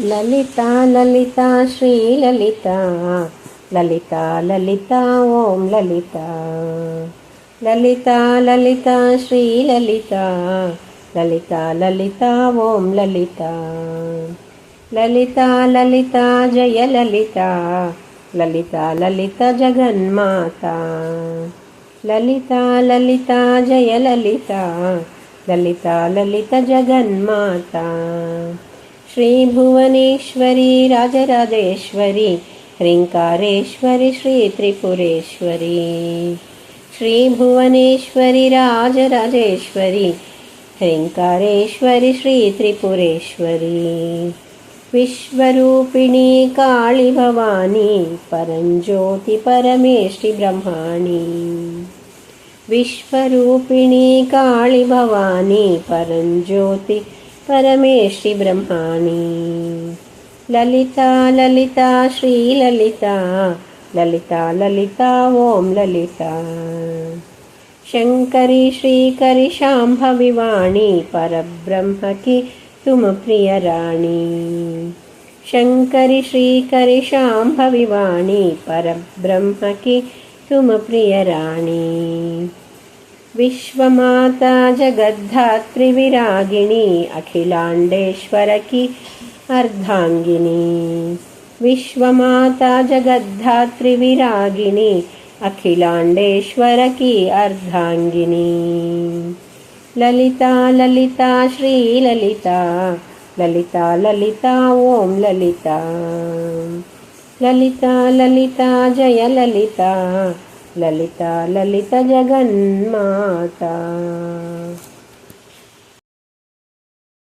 లలిత లలిత శ్రీ లలిత లలిత లలిత ఓం లలిత. లలిత లలిత శ్రీ లలిత లలిత లలిత ఓం లలిత. లలిత లలిత జయ లలిత. లలిత లలిత జగన్మాత. లలిత లలిత జయ లలిత. లలిత లలిత జగన్మాత. श्रीभुवनेश्वरी, राजराजेश्वरी ह्रीङ्कारेश्वरि श्रीत्रिपुरेश्वरी। श्रीभुवनेश्वरि, राजराजेश्वरि ह्रीङ्कारेश्वरि श्रीत्रिपुरेश्वरी। विश्वरूपिणी काळि भवानी परञ्ज्योति परमेष्टि, ब्रह्माणि। विश्वरूपिणी काळि भवानी परञ्ज्योति పరమేశ్వరి బ్రహ్మాణి లలిత లలిత శ్రీ లలిత లలిత లలిత ఓం లలిత శంకరి శ్రీకరి శాంభవివాణి పరబ్రహ్మకి తుమ ప్రియరాణి శంకరి శ్రీకరి శాంభవివాణి పరబ్రహ్మకి తుమ ప్రియరాణి विश्वमाता जगद्धात्रिविरागिणी अखिलाण्डेश्वर की अर्धाङ्गिनी विश्वमाता जगद्धात्रिविरागिणी अखिलाण्डेश्वर की अर्धाङ्गिनी ललिता ललिता श्रीललिता ललिता ललिता ॐ ललिता ललिता ललिता जय ललिता లలిత లలిత జగన్మాత